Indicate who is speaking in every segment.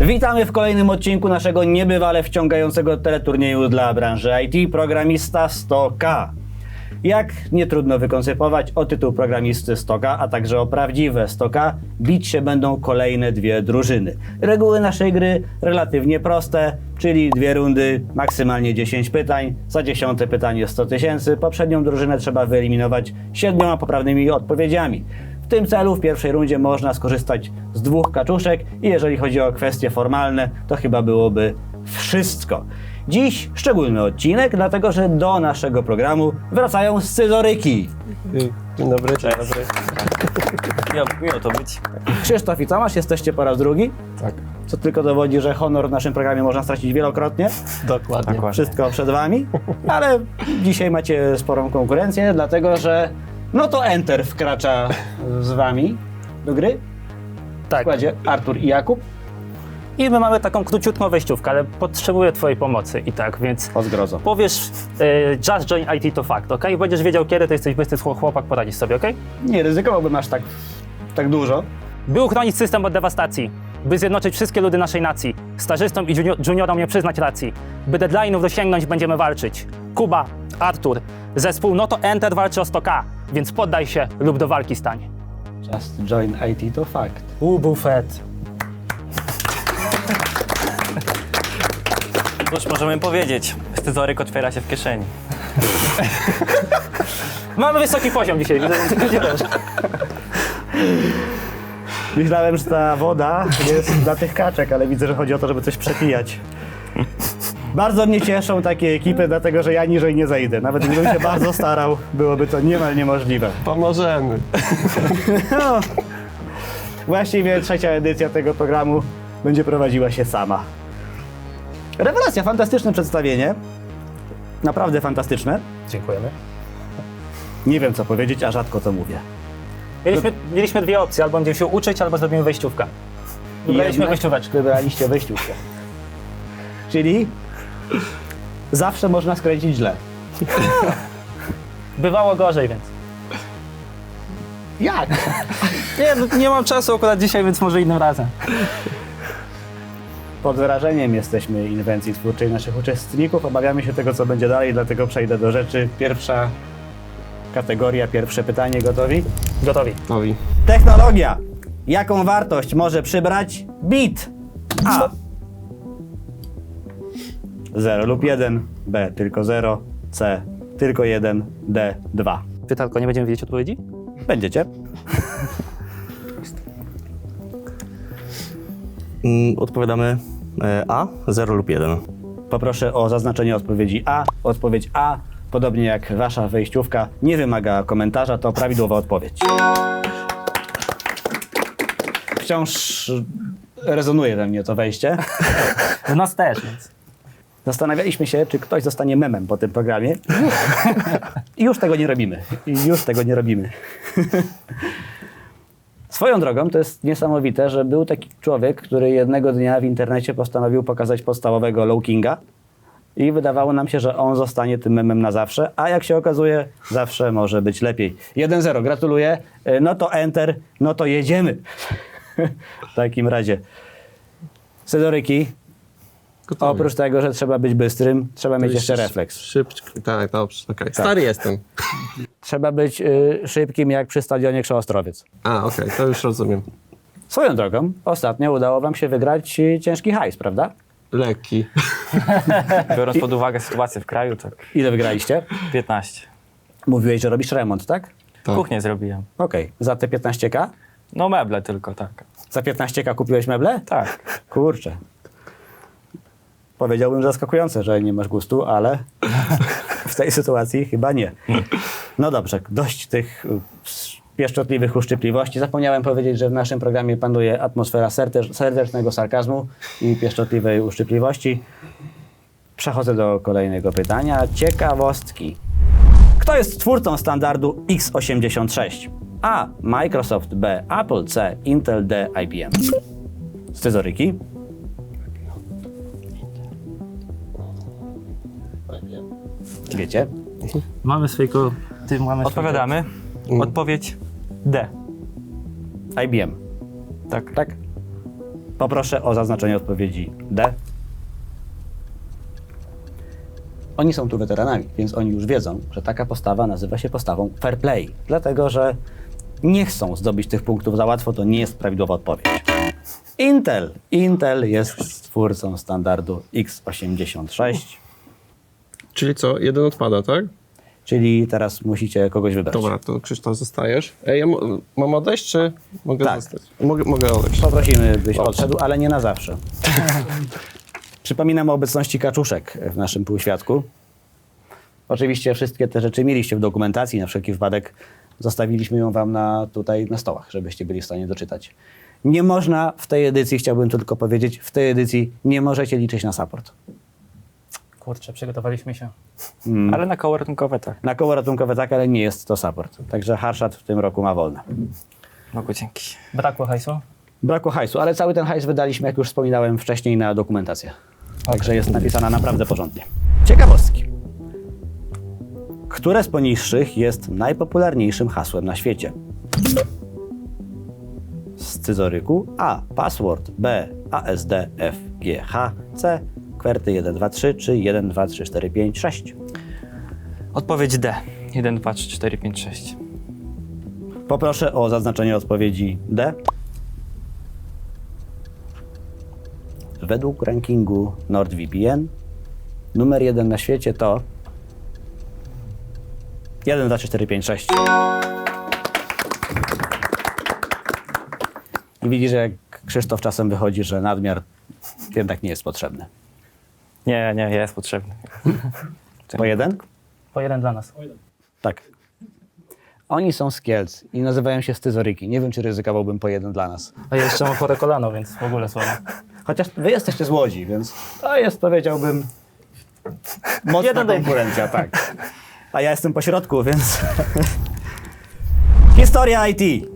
Speaker 1: Witamy w kolejnym odcinku naszego niebywale wciągającego teleturnieju dla branży IT Programista 100K. Jak nie trudno wykoncypować, o tytuł programisty 100K, a także o prawdziwe 100K bić się będą kolejne dwie drużyny. Reguły naszej gry relatywnie proste, czyli dwie rundy, maksymalnie 10 pytań. Za dziesiąte pytanie 100 tysięcy. Poprzednią drużynę trzeba wyeliminować siedmioma poprawnymi odpowiedziami. W tym celu w pierwszej rundzie można skorzystać z dwóch kaczuszek i jeżeli chodzi o kwestie formalne, to chyba byłoby wszystko. Dziś szczególny odcinek, dlatego że do naszego programu wracają scyzoryki.
Speaker 2: Dzień dobry, dzień dobry.
Speaker 3: Miło, miło to być.
Speaker 1: Krzysztof i Tomasz, jesteście po raz drugi,
Speaker 2: Tak,
Speaker 1: co tylko dowodzi, że honor w naszym programie można stracić wielokrotnie.
Speaker 2: dokładnie.
Speaker 3: Dokładnie.
Speaker 1: Wszystko przed wami, ale dzisiaj macie sporą konkurencję, dlatego że no to Enter wkracza z wami do gry. W
Speaker 3: Tak.
Speaker 1: składzie Artur i Jakub.
Speaker 3: I my mamy taką króciutką wejściówkę, ale potrzebuję twojej pomocy i tak, więc
Speaker 1: O zgrozo.
Speaker 3: powiesz y, Just Join IT to fakt, ok? Będziesz wiedział kiedy, to jesteś bystry chłopak, poradzisz sobie, ok?
Speaker 1: Nie ryzykowałbym aż tak, tak dużo.
Speaker 3: By uchronić system od dewastacji, by zjednoczyć wszystkie ludy naszej nacji, stażystom i junior, juniorom nie przyznać racji, by deadline'ów dosięgnąć będziemy walczyć. Kuba, Artur, zespół No to Enter walczy o 100k, więc poddaj się lub do walki stań.
Speaker 1: Just join IT to fakt.
Speaker 3: U, bufet.
Speaker 4: Cóż możemy powiedzieć? Scyzoryk otwiera się w kieszeni.
Speaker 3: Mamy wysoki poziom dzisiaj.
Speaker 1: Myślałem, że ta woda jest dla tych kaczek, ale widzę, że chodzi o to, żeby coś przepijać. Bardzo mnie cieszą takie ekipy, dlatego że ja niżej nie zejdę. Nawet gdybym się bardzo starał, byłoby to niemal niemożliwe.
Speaker 2: Pomożemy.
Speaker 1: No. Właściwie trzecia edycja tego programu będzie prowadziła się sama. Rewelacja, fantastyczne przedstawienie. Naprawdę fantastyczne.
Speaker 3: Dziękujemy.
Speaker 1: Nie wiem co powiedzieć, a rzadko to mówię.
Speaker 3: Mieliśmy, mieliśmy dwie opcje, albo będziemy się uczyć, albo zrobimy wejściówkę. Wybraliśmy
Speaker 1: Jednak
Speaker 3: wejścióweczkę.
Speaker 1: Wybraliście wejściówkę. Czyli zawsze można skręcić źle.
Speaker 3: Bywało gorzej, więc.
Speaker 1: Jak?
Speaker 3: Nie, no, nie mam czasu akurat dzisiaj, więc może innym razem.
Speaker 1: Pod wrażeniem jesteśmy inwencji twórczej naszych uczestników. Obawiamy się tego, co będzie dalej, dlatego przejdę do rzeczy. Pierwsza kategoria, pierwsze pytanie. Gotowi?
Speaker 3: Gotowi.
Speaker 2: Nowi.
Speaker 1: Technologia. Jaką wartość może przybrać bit? A. 0 lub 1. B. Tylko 0. C. Tylko 1. D. 2.
Speaker 3: Pytanko, nie będziemy wiedzieć odpowiedzi?
Speaker 1: Będziecie?
Speaker 5: Mm, Odpowiadamy e, A, 0 lub 1.
Speaker 1: Poproszę o zaznaczenie odpowiedzi A. Odpowiedź A, podobnie jak wasza wejściówka, nie wymaga komentarza, to prawidłowa odpowiedź. Wciąż rezonuje we mnie to wejście.
Speaker 3: U nas też, więc.
Speaker 1: Zastanawialiśmy się, czy ktoś zostanie memem po tym programie. I już tego nie robimy. I już tego nie robimy. Swoją drogą to jest niesamowite, że był taki człowiek, który jednego dnia w internecie postanowił pokazać podstawowego low kinga i wydawało nam się, że on zostanie tym memem na zawsze, a jak się okazuje, zawsze może być lepiej. 1-0, gratuluję. Y, No to enter, no to jedziemy. w takim razie. Sedoryki,
Speaker 2: Gotowi.
Speaker 1: Oprócz tego, że trzeba być bystrym, trzeba mieć jeszcze refleks.
Speaker 2: Szybciej. Tak, dobrze. okej. Stary jestem.
Speaker 1: Trzeba być y, szybkim jak przy stadionie Krzoostrowiec.
Speaker 2: A, okej, to już rozumiem.
Speaker 1: Swoją drogą, ostatnio udało wam się wygrać y, ciężki hajs, prawda?
Speaker 2: Lekki.
Speaker 4: Biorąc pod uwagę sytuację w kraju, tak
Speaker 1: Ile wygraliście?
Speaker 4: 15.
Speaker 1: Mówiłeś, że robisz remont, tak?
Speaker 2: Tak.
Speaker 4: Kuchnię zrobiłem.
Speaker 1: Okej. Za te 15k?
Speaker 4: No meble tylko, tak.
Speaker 1: Za 15k kupiłeś meble?
Speaker 4: Tak.
Speaker 1: Kurczę. Powiedziałbym zaskakujące, że nie masz gustu, ale w tej sytuacji chyba nie. No dobrze, dość tych y, pieszczotliwych uszczypliwości. Zapomniałem powiedzieć, że w naszym programie panuje atmosfera serdecz- serdecznego sarkazmu i pieszczotliwej uszczypliwości. Przechodzę do kolejnego pytania. Ciekawostki. Kto jest twórcą standardu x86? A. Microsoft, B. Apple, C. Intel, D. IBM. Scyzoryki. Wiecie?
Speaker 3: Mamy swojego. Ty mamy
Speaker 4: Odpowiadamy. Odpowiedź D.
Speaker 1: IBM.
Speaker 4: Tak.
Speaker 1: Tak? Poproszę o zaznaczenie odpowiedzi D. Oni są tu weteranami, więc oni już wiedzą, że taka postawa nazywa się postawą fair play, dlatego że nie chcą zdobyć tych punktów za łatwo, to nie jest prawidłowa odpowiedź. Intel. Intel jest stwórcą standardu x86,
Speaker 2: Czyli co, jeden odpada, tak?
Speaker 1: czyli teraz musicie kogoś wybrać.
Speaker 2: Dobra, to Krzysztof zostajesz. Ej, ja mo- mam odejść, czy mogę
Speaker 1: Tak.
Speaker 2: zostać? Mogę, mogę odejść.
Speaker 1: Poprosimy, byś odszedł, ale nie na zawsze. Przypominam o obecności kaczuszek w naszym półświadku. Oczywiście wszystkie te rzeczy mieliście w dokumentacji, na wszelki wypadek zostawiliśmy ją wam na, tutaj na stołach, żebyście byli w stanie doczytać. Nie można w tej edycji, chciałbym tylko powiedzieć, w tej edycji nie możecie liczyć na support.
Speaker 3: Kurczę, przygotowaliśmy się.
Speaker 4: Ale na koło ratunkowe tak.
Speaker 1: Na koło ratunkowe tak, ale nie jest to support. Także Harshad w tym roku ma wolne.
Speaker 4: Bogu dzięki.
Speaker 3: Brakło hajsu?
Speaker 1: Brakło hajsu, ale cały ten hajs wydaliśmy, jak już wspominałem wcześniej, na dokumentację. Także jest napisana naprawdę porządnie. Ciekawostki. Które z poniższych jest najpopularniejszym hasłem na świecie? Scyzoryku A. Password B. ASD F G H C. Kwerty 1, 2, 3 czy 1, 2, 3, 4, 5, 6.
Speaker 4: Odpowiedź D. 1, 2, 3, 4, 5, 6.
Speaker 1: Poproszę o zaznaczenie odpowiedzi D. Według rankingu NordVPN numer jeden na świecie to 1, 2, 3, 4, 5, 6. I widzisz, jak Krzysztof czasem wychodzi, że nadmiar jednak nie jest potrzebny.
Speaker 4: Nie, nie, jest potrzebny.
Speaker 1: Po jeden?
Speaker 3: Po jeden dla nas.
Speaker 1: Tak. Oni są z Kielc i nazywają się Styzoryki. Nie wiem, czy ryzykowałbym po jeden dla nas.
Speaker 3: A ja jeszcze mam chore kolano, więc w ogóle słabo.
Speaker 1: Chociaż wy jesteście z Łodzi, więc to jest, powiedziałbym, mocna
Speaker 3: Jeden do
Speaker 1: konkurencja, tak. A ja jestem po środku, więc... Historia IT.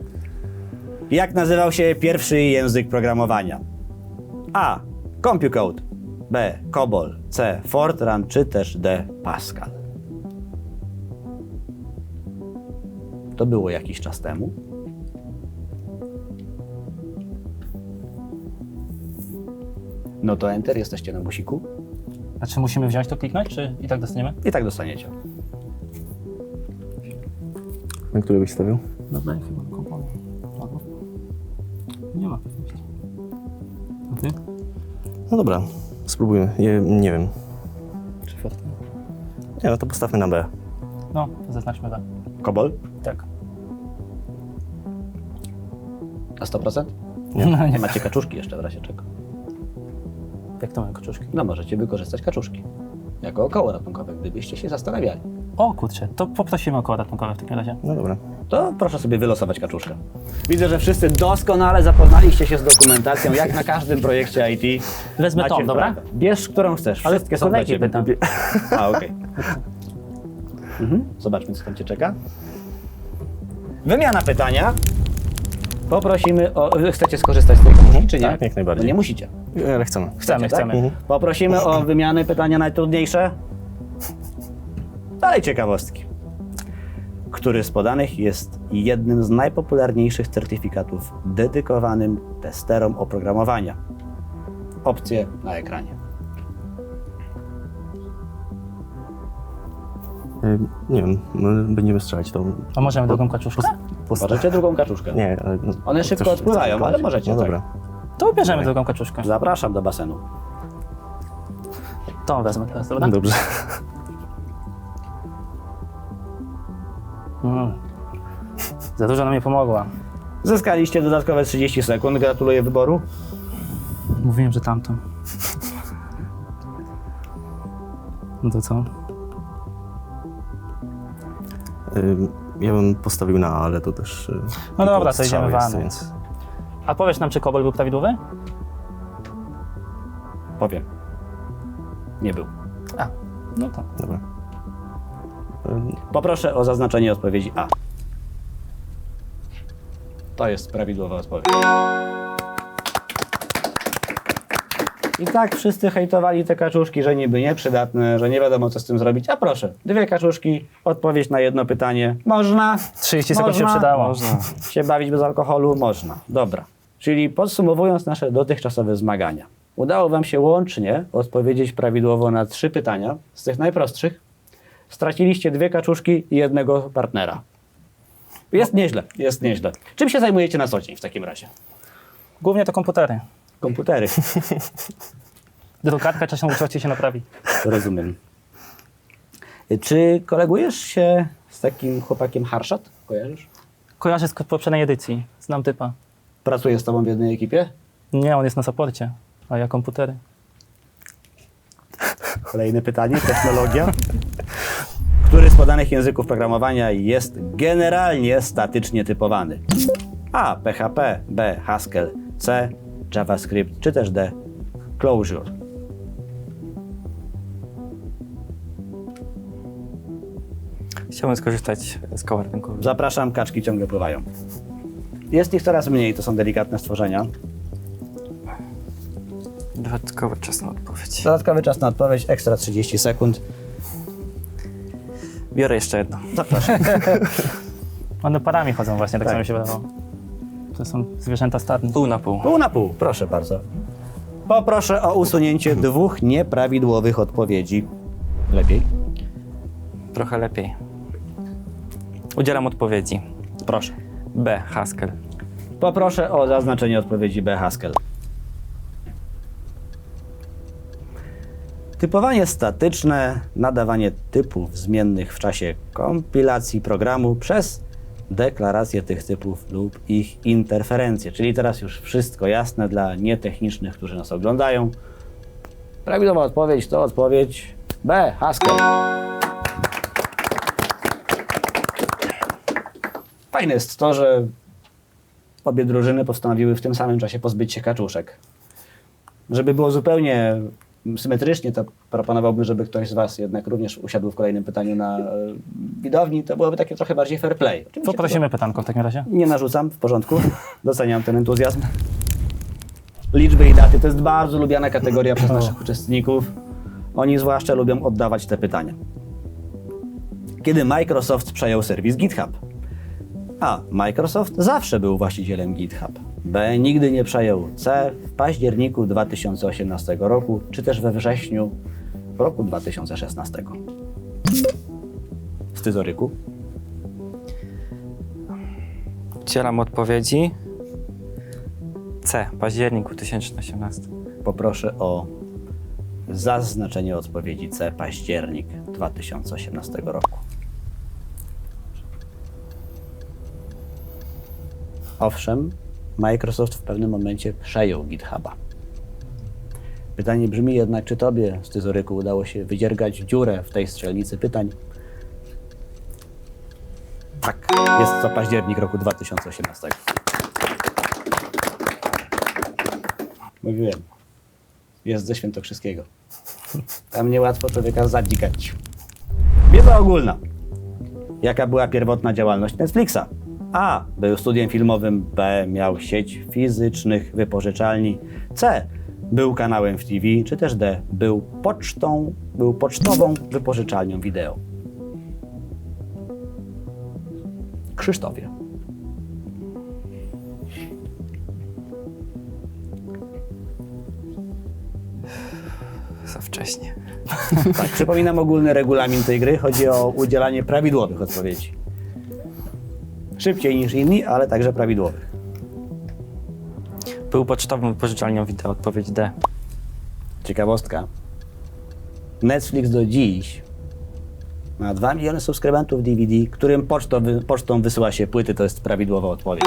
Speaker 1: Jak nazywał się pierwszy język programowania? A. CompuCode. B. COBOL. C. Fortran. Czy też D. Pascal. To było jakiś czas temu. No to Enter, jesteście na busiku
Speaker 3: A czy musimy wziąć to, kliknąć, czy i tak dostaniemy?
Speaker 1: i tak dostaniecie.
Speaker 5: Na który byś stawił?
Speaker 3: No daj chyba. Nie ma pewności. A ty?
Speaker 5: No dobra, spróbujmy. Nie, nie wiem.
Speaker 3: Czy?
Speaker 5: Nie, no to postawmy na B.
Speaker 3: No, zaznaczmy tak.
Speaker 1: Kobol?
Speaker 3: Tak.
Speaker 1: Na 100%?
Speaker 3: Nie. No, nie.
Speaker 1: Macie kaczuszki jeszcze w razie czego.
Speaker 3: Jak to mamy kaczuszki?
Speaker 1: No możecie wykorzystać kaczuszki. Jako około ratunkowe, gdybyście się zastanawiali.
Speaker 3: O kurczę, to poprosimy o koło ratunkowe w takim razie.
Speaker 5: No dobra.
Speaker 1: To proszę sobie wylosować kaczuszkę. Widzę, że wszyscy doskonale zapoznaliście się z dokumentacją, jak na każdym projekcie IT.
Speaker 3: Wezmę
Speaker 1: Macie
Speaker 3: tą, dobra?
Speaker 1: Bierz, którą chcesz.
Speaker 3: Ale
Speaker 1: Wszystkie są dla ciebie.
Speaker 3: pytam.
Speaker 1: A, okej. Mhm. Zobaczmy, co tam cię czeka. Wymiana pytania. Poprosimy o... Wy chcecie skorzystać z tej kaczuszki, czy nie?
Speaker 5: Tak, jak najbardziej.
Speaker 1: No nie musicie.
Speaker 5: Ale chcemy.
Speaker 3: Chcemy,
Speaker 1: tak?
Speaker 3: chcemy.
Speaker 1: Poprosimy o wymianę pytania najtrudniejsze. Dalej ciekawostki. Który z podanych jest jednym z najpopularniejszych certyfikatów dedykowanym testerom oprogramowania? Opcje na ekranie.
Speaker 5: Nie wiem, my będziemy strzelać to.
Speaker 3: A możemy drugą kaczuszkę?
Speaker 1: Możecie drugą kaczuszkę.
Speaker 5: Nie, ale, no,
Speaker 1: One szybko odpływają, ale możecie,
Speaker 5: No
Speaker 1: tak.
Speaker 5: dobra.
Speaker 3: To bierzemy drugą kaczuszkę.
Speaker 1: Zapraszam do basenu.
Speaker 3: Tą wezmę teraz, dobra?
Speaker 5: Dobrze.
Speaker 3: Za dużo nam nie pomogła.
Speaker 1: Zyskaliście dodatkowe 30 sekund. Gratuluję wyboru.
Speaker 3: Mówiłem, że tamtą. No to co?
Speaker 5: Ja bym postawił na ale to też... y,
Speaker 3: No dobra, to idziemy w
Speaker 5: jest, więc...
Speaker 3: A powiesz nam, czy kobol był prawidłowy?
Speaker 1: Powiem. Nie był.
Speaker 3: A, no to.
Speaker 5: Dobra.
Speaker 1: Poproszę o zaznaczenie odpowiedzi A. To jest prawidłowa odpowiedź. I tak wszyscy hejtowali te kaczuszki, że niby nieprzydatne, że nie wiadomo co z tym zrobić. A proszę, dwie kaczuszki, odpowiedź na jedno pytanie. Można.
Speaker 3: 30 sekund się
Speaker 1: Można.
Speaker 3: przydało.
Speaker 1: Się bawić bez alkoholu? Można. Dobra. Czyli podsumowując nasze dotychczasowe zmagania, udało Wam się łącznie odpowiedzieć prawidłowo na trzy pytania z tych najprostszych. Straciliście dwie kaczuszki i jednego partnera. Jest nieźle, jest nieźle. Czym się zajmujecie na co dzień w takim razie?
Speaker 3: Głównie to komputery.
Speaker 1: Komputery,
Speaker 3: Drukarka czasem uczcie się naprawi.
Speaker 1: rozumiem. Czy kolegujesz się z takim chłopakiem Harshad? Kojarzysz?
Speaker 3: Kojarzę z poprzedniej edycji. Znam typa.
Speaker 1: Pracuje z Tobą w jednej ekipie?
Speaker 3: Nie, on jest na saporcie, a ja komputery.
Speaker 1: Kolejne pytanie, technologia. Który z podanych języków programowania jest generalnie statycznie typowany? A. PHP, B. Haskell, C. JavaScript, czy też D. Clojure.
Speaker 4: Chciałbym skorzystać z koła ratunkowego.
Speaker 1: Zapraszam, kaczki ciągle pływają. Jest ich coraz mniej, to są delikatne stworzenia.
Speaker 4: Dodatkowy czas na odpowiedź.
Speaker 1: Dodatkowy czas na odpowiedź, ekstra 30 sekund.
Speaker 4: Biorę jeszcze jedno.
Speaker 1: Zapraszam.
Speaker 3: One parami chodzą właśnie, tak,
Speaker 1: Tak.
Speaker 3: samo mi się wydawało. To są zwierzęta stadne.
Speaker 4: Pół na pół.
Speaker 1: Pół na pół, proszę bardzo. Poproszę o usunięcie dwóch nieprawidłowych odpowiedzi. Lepiej?
Speaker 4: Trochę lepiej. Udzielam odpowiedzi.
Speaker 1: Proszę.
Speaker 4: B. Haskell.
Speaker 1: Poproszę o zaznaczenie odpowiedzi B. Haskell. Typowanie statyczne, nadawanie typów zmiennych w czasie kompilacji programu przez deklarację tych typów lub ich interferencje. Czyli teraz już wszystko jasne dla nietechnicznych, którzy nas oglądają. Prawidłowa odpowiedź to odpowiedź B. Haskell. Fajne jest to, że obie drużyny postanowiły w tym samym czasie pozbyć się kaczuszek. Żeby było zupełnie symetrycznie, to proponowałbym, żeby ktoś z Was jednak również usiadł w kolejnym pytaniu na e, widowni. To byłoby takie trochę bardziej fair play. Oczywiście
Speaker 3: Poprosimy pytanko w takim razie.
Speaker 1: Nie narzucam, w porządku. Doceniam ten entuzjazm. Liczby i daty to jest bardzo lubiana kategoria przez naszych uczestników. Oni zwłaszcza lubią oddawać te pytania. Kiedy Microsoft przejął serwis GitHub? A. Microsoft zawsze był właścicielem GitHub. B. Nigdy nie przejął. C. W październiku 2018 roku, czy też we wrześniu roku 2016. Scyzoryku.
Speaker 4: Udzielam odpowiedzi. C. Październik 2018.
Speaker 1: Poproszę o zaznaczenie odpowiedzi C. Październik 2018 roku. Owszem, Microsoft w pewnym momencie przejął GitHuba. Pytanie brzmi jednak, czy tobie, Scyzoryku, udało się wydziergać dziurę w tej strzelnicy pytań? Tak, jest to październik roku 2018. Mówiłem. Jest ze Świętokrzyskiego. Tam niełatwo człowieka zadzikać. Wiedza ogólna. Jaka była pierwotna działalność Netflixa? A. Był studiem filmowym. B. Miał sieć fizycznych wypożyczalni. C. Był kanałem w TV. Czy też D. Był pocztą, był pocztową wypożyczalnią wideo. Krzysztofie.
Speaker 4: Za wcześnie.
Speaker 1: Tak, przypominam ogólny regulamin tej gry. Chodzi o udzielanie prawidłowych odpowiedzi. Szybciej niż inni, ale także prawidłowych.
Speaker 4: Był pocztową wypożyczalnią wideo. Odpowiedź D.
Speaker 1: Ciekawostka. Netflix do dziś ma 2 miliony subskrybentów DVD, którym pocztą, wy, pocztą wysyła się płyty. To jest prawidłowa odpowiedź.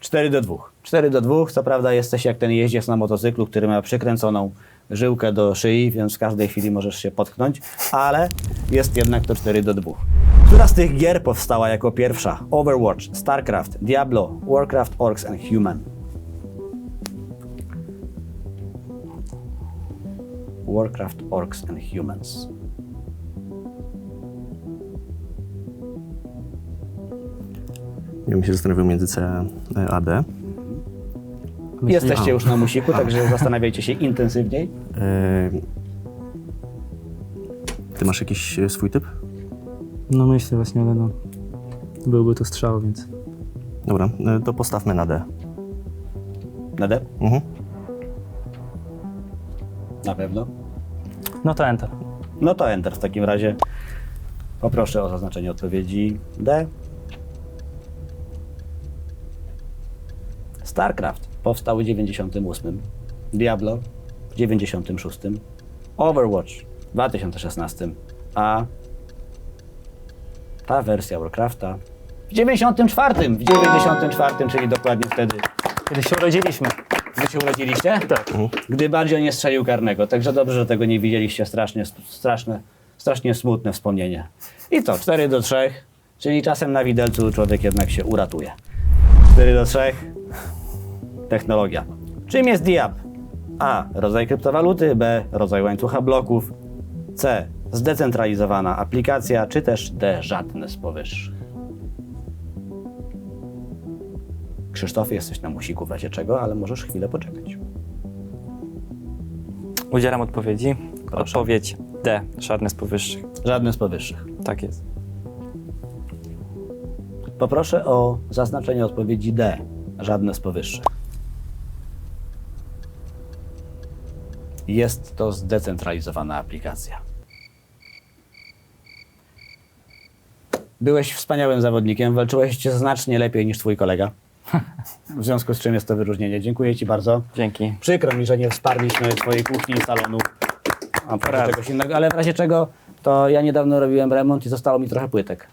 Speaker 1: 4 do 2. 4 do 2. Co prawda jesteś jak ten jeździec na motocyklu, który ma przykręconą żyłkę do szyi, więc w każdej chwili możesz się potknąć, ale jest jednak to 4 do 2. Która z tych gier powstała jako pierwsza? Overwatch, StarCraft, Diablo, Warcraft, Orcs and Human. Warcraft, Orcs and Humans.
Speaker 5: Ja bym się zastanawiał między C a D.
Speaker 1: Jesteście
Speaker 5: A.
Speaker 1: już na musiku, także zastanawiajcie się intensywniej.
Speaker 5: E, Ty masz jakiś e, swój typ?
Speaker 3: No myślę właśnie, ale no. byłby to strzał, więc...
Speaker 5: Dobra, e, to postawmy na D.
Speaker 1: Na D?
Speaker 5: Mhm.
Speaker 1: Na pewno.
Speaker 3: No to enter.
Speaker 1: No to Enter w takim razie. Poproszę o zaznaczenie odpowiedzi D. StarCraft powstał w 98, Diablo w 96, Overwatch w 2016, a ta wersja Warcrafta w 94, w 94, czyli dokładnie wtedy,
Speaker 3: Kiedy się urodziliśmy.
Speaker 1: Wy się urodziliście?
Speaker 3: Tak.
Speaker 1: Gdy bardziej nie strzelił karnego. Także dobrze, że tego nie widzieliście. Strasznie, straszne, strasznie smutne wspomnienie. I to 4 do 3, czyli czasem na widelcu człowiek jednak się uratuje. 4 do 3. Technologia. Czym jest DIAP? A. Rodzaj kryptowaluty. B. Rodzaj łańcucha bloków. C. Zdecentralizowana aplikacja. Czy też D. Żadne z powyższych. Krzysztofie, jesteś na musiku w razie czego, ale możesz chwilę poczekać.
Speaker 4: Udzielam odpowiedzi.
Speaker 1: Proszę.
Speaker 4: Odpowiedź D. Żadne z powyższych.
Speaker 1: Żadne z powyższych.
Speaker 4: Tak jest.
Speaker 1: Poproszę o zaznaczenie odpowiedzi D. Żadne z powyższych. Jest to zdecentralizowana aplikacja. Byłeś wspaniałym zawodnikiem, walczyłeś znacznie lepiej niż twój kolega. W związku z czym jest to wyróżnienie. Dziękuję ci bardzo.
Speaker 4: Dzięki.
Speaker 1: Przykro mi, że nie wsparliśmy twojej kuchni i salonu. A
Speaker 4: Prawda.
Speaker 1: czegoś innego. Ale w razie czego, to ja niedawno robiłem remont i zostało mi trochę płytek.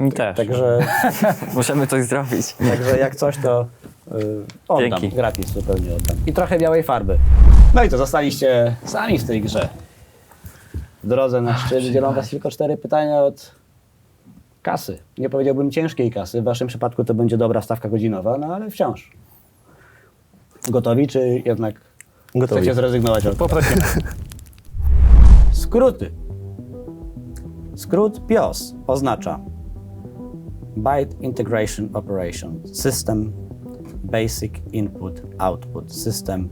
Speaker 4: Mi też.
Speaker 1: Także
Speaker 4: Możemy coś zrobić.
Speaker 1: Także jak coś, to y, oddam.
Speaker 4: Dzięki.
Speaker 1: Gratis zupełnie oddam. I trochę białej farby. No i to zostaliście sami w tej grze. W drodze na szczyt dzielą was tylko cztery pytania od kasy. Nie powiedziałbym ciężkiej kasy. W waszym przypadku to będzie dobra stawka godzinowa, no ale wciąż. Gotowi, czy jednak
Speaker 5: Gotowi.
Speaker 1: chcecie zrezygnować od
Speaker 3: Poprosimy.
Speaker 1: Skróty. Skrót BIOS oznacza Byte Integration Operation System, Basic Input Output System,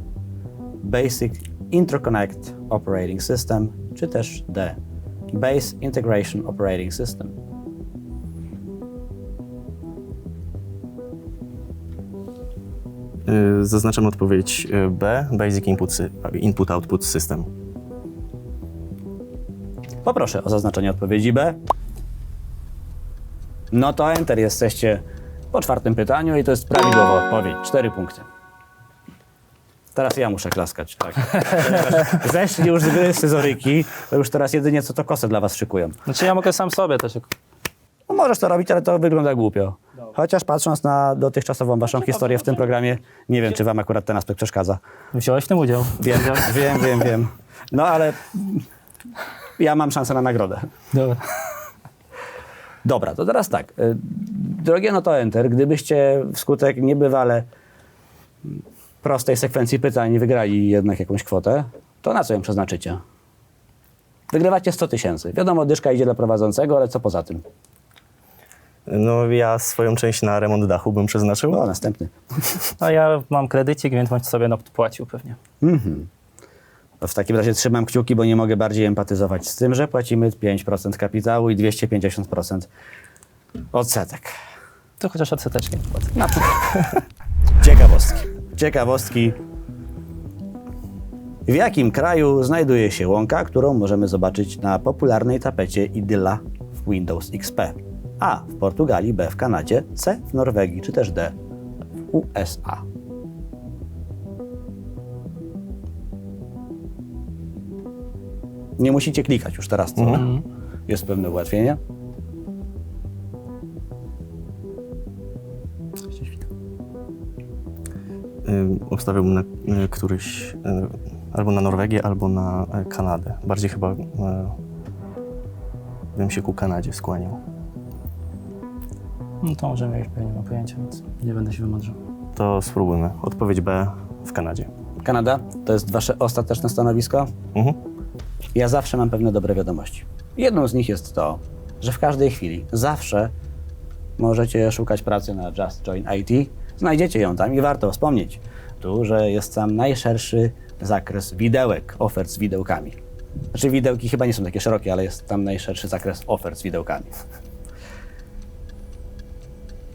Speaker 1: Basic Interconnect Operating System, czy też D. Base Integration Operating System.
Speaker 5: E, Zaznaczam odpowiedź e, B. Basic Input, input Output System.
Speaker 1: Poproszę o zaznaczenie odpowiedzi B. No to Enter, jesteście po czwartym pytaniu i to jest prawidłowa odpowiedź. Cztery punkty. Teraz ja muszę klaskać, tak. Ponieważ Zeszli już z gry scyzoryki, to już teraz jedynie co to kosę dla was szykują.
Speaker 3: Znaczy ja mogę sam sobie też.
Speaker 1: No możesz to robić, ale to wygląda głupio. Chociaż patrząc na dotychczasową waszą historię w tym programie, nie wiem, czy wam akurat ten aspekt przeszkadza.
Speaker 3: Wziąłeś w tym udział.
Speaker 1: Wiem, wiem, wiem, wiem. No ale ja mam szansę na nagrodę.
Speaker 3: Dobra.
Speaker 1: Dobra, to teraz tak. y, Drogie no to Enter, gdybyście wskutek niebywale prostej sekwencji pytań wygrali jednak jakąś kwotę, to na co ją przeznaczycie? Wygrywacie 100 tysięcy. Wiadomo, dyszka idzie dla prowadzącego, ale co poza tym?
Speaker 5: No ja swoją część na remont dachu bym przeznaczył.
Speaker 1: O, następny.
Speaker 3: A ja mam kredycik, więc bądź sobie no, płacił pewnie.
Speaker 1: To w takim razie trzymam kciuki, bo nie mogę bardziej empatyzować z tym, że płacimy 5% kapitału i 250% odsetek.
Speaker 3: To chociaż odseteczkę płacę.
Speaker 1: Ciekawostki. Ciekawostki. W jakim kraju znajduje się łąka, którą możemy zobaczyć na popularnej tapecie Idylla w Windows XP? A. W Portugalii, B. W Kanadzie, C. W Norwegii, czy też D. W USA. Nie musicie klikać już teraz, co? Jest pewne ułatwienie.
Speaker 5: Obstawiałbym na y, któryś y, albo na Norwegię, albo na Kanadę. Bardziej chyba bym się ku Kanadzie skłaniał.
Speaker 3: No to możemy mieć pewnie, nie mam pojęcia, więc nie będę się wymądrzał.
Speaker 5: To spróbujmy. Odpowiedź B w Kanadzie.
Speaker 1: Kanada, to jest wasze ostateczne stanowisko?
Speaker 5: Mhm.
Speaker 1: Ja zawsze mam pewne dobre wiadomości. Jedną z nich jest to, że w każdej chwili, zawsze możecie szukać pracy na Just Join IT. Znajdziecie ją tam i warto wspomnieć tu, że jest tam najszerszy zakres widełek, ofert z widełkami. Znaczy widełki chyba nie są takie szerokie, ale jest tam najszerszy zakres ofert z widełkami.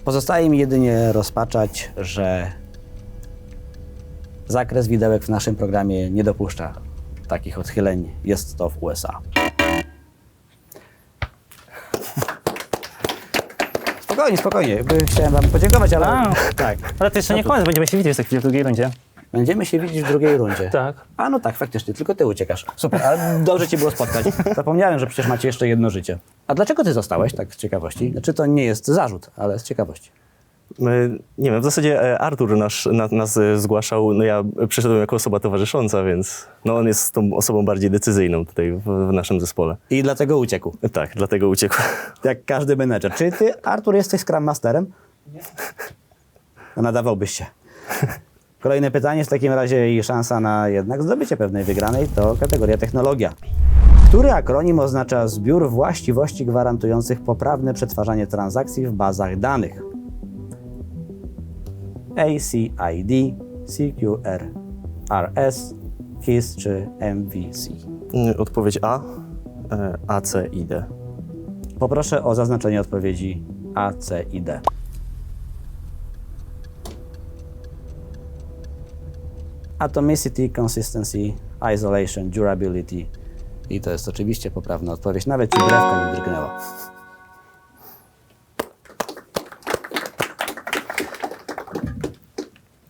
Speaker 1: Pozostaje mi jedynie rozpaczać, że zakres widełek w naszym programie nie dopuszcza takich odchyleń. Jest to w USA. Spokojnie, spokojnie. Chciałem Wam podziękować, ale
Speaker 3: A.
Speaker 1: tak.
Speaker 3: Ale to jeszcze nie koniec, będziemy się widzieć za chwilę w drugiej rundzie.
Speaker 1: Będziemy się widzieć w drugiej rundzie.
Speaker 3: Tak.
Speaker 1: A no tak, faktycznie, tylko ty uciekasz. Super, ale dobrze cię było spotkać. Zapomniałem, że przecież macie jeszcze jedno życie. A dlaczego ty zostałeś, tak z ciekawości? Znaczy to nie jest zarzut, ale z ciekawości.
Speaker 5: My, nie wiem, w zasadzie e, Artur nasz, na, nas e, zgłaszał, no ja przyszedłem jako osoba towarzysząca, więc no on jest tą osobą bardziej decyzyjną tutaj w, w naszym zespole.
Speaker 1: I dlatego uciekł.
Speaker 5: Tak, dlatego uciekł.
Speaker 1: Jak każdy menedżer. Czy ty, Artur, jesteś Scrum Masterem? Nie. No, nadawałbyś się. Kolejne pytanie w takim razie i szansa na jednak zdobycie pewnej wygranej to kategoria technologia. Który akronim oznacza zbiór właściwości gwarantujących poprawne przetwarzanie transakcji w bazach danych? ACID, CQR, RS, KISS czy MVC?
Speaker 5: Mm, Odpowiedź A, e, A, C i D.
Speaker 1: Poproszę o zaznaczenie odpowiedzi A, C i D. Atomicity, consistency, isolation, durability. I to jest oczywiście poprawna odpowiedź. Nawet ci brewka nie drgnęła.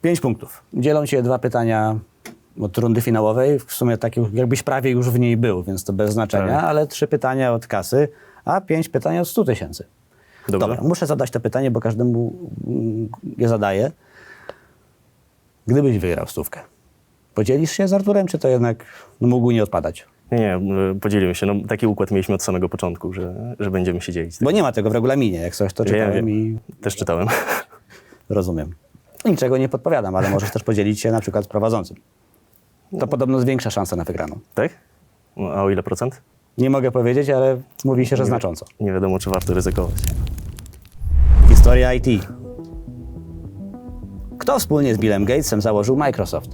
Speaker 1: Pięć punktów. Dzielą się dwa pytania od rundy finałowej. W sumie tak jakbyś prawie już w niej był, więc to bez znaczenia,
Speaker 5: Tak.
Speaker 1: ale trzy pytania od kasy, a pięć pytań od 100 tysięcy.
Speaker 5: Dobrze.
Speaker 1: Dobra, muszę zadać to pytanie, bo każdemu mm, je zadaję. Gdybyś wygrał stówkę, podzielisz się z Arturem, czy to jednak no, mógł nie odpadać?
Speaker 5: Nie, e, podzielimy się. No, taki układ mieliśmy od samego początku, że, że będziemy się dzielić.
Speaker 1: Bo nie ma tego w regulaminie, jak coś to czytałem
Speaker 5: wiem.
Speaker 1: i
Speaker 5: Też czytałem.
Speaker 1: rozumiem. Niczego nie podpowiadam, ale możesz też podzielić się na przykład z prowadzącym. To podobno zwiększa szansa na wygraną.
Speaker 5: Tak? A o ile procent?
Speaker 1: Nie mogę powiedzieć, ale mówi się, że znacząco.
Speaker 5: Nie wiadomo, czy warto ryzykować.
Speaker 1: Historia IT. Kto wspólnie z Billem Gatesem założył Microsoft?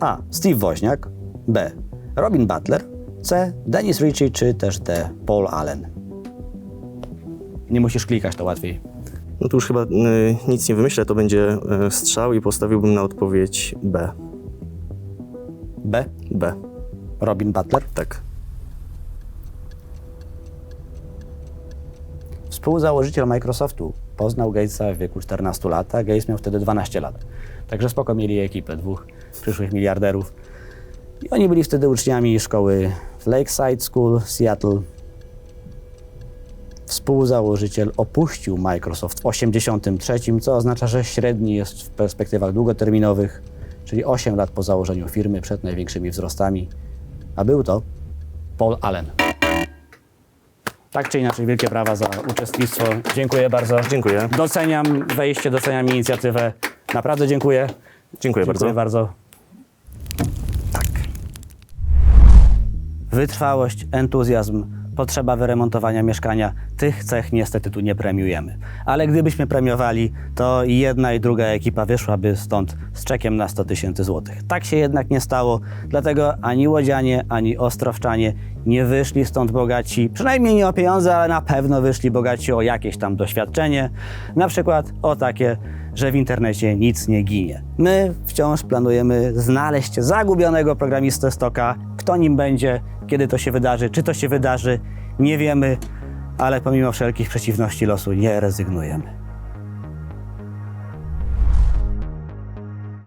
Speaker 1: A. Steve Woźniak. B. Robin Butler. C. Dennis Ritchie, czy też D. Paul Allen. Nie musisz klikać, to łatwiej.
Speaker 5: No tu już chyba y, nic nie wymyślę, to będzie y, strzał i postawiłbym na odpowiedź B.
Speaker 1: B.
Speaker 5: B,
Speaker 1: Robin Butler.
Speaker 5: tak.
Speaker 1: Współzałożyciel Microsoftu poznał Gatesa w wieku 14 lat, a Gates miał wtedy 12 lat. Także spoko mieli ekipę dwóch przyszłych miliarderów. I oni byli wtedy uczniami szkoły w Lakeside School w Seattle. Współzałożyciel opuścił Microsoft w 83, co oznacza, że średni jest w perspektywach długoterminowych, czyli 8 lat po założeniu firmy przed największymi wzrostami. A był to Paul Allen. Tak czy inaczej, wielkie brawa za uczestnictwo. Dziękuję bardzo.
Speaker 5: Dziękuję.
Speaker 1: Doceniam wejście, doceniam inicjatywę. Naprawdę dziękuję.
Speaker 5: Dziękuję, bardzo.
Speaker 1: Dziękuję bardzo. Tak. Wytrwałość, entuzjazm, potrzeba wyremontowania mieszkania. Tych cech niestety tu nie premiujemy. Ale gdybyśmy premiowali, to jedna i druga ekipa wyszłaby stąd z czekiem na 100 tysięcy złotych. Tak się jednak nie stało, dlatego ani łodzianie, ani ostrowczanie nie wyszli stąd bogaci, przynajmniej nie o pieniądze, ale na pewno wyszli bogaci o jakieś tam doświadczenie. Na przykład o takie, że w internecie nic nie ginie. My wciąż planujemy znaleźć zagubionego programistę Stoka. Kto nim będzie, kiedy to się wydarzy, czy to się wydarzy, nie wiemy, ale pomimo wszelkich przeciwności losu nie rezygnujemy.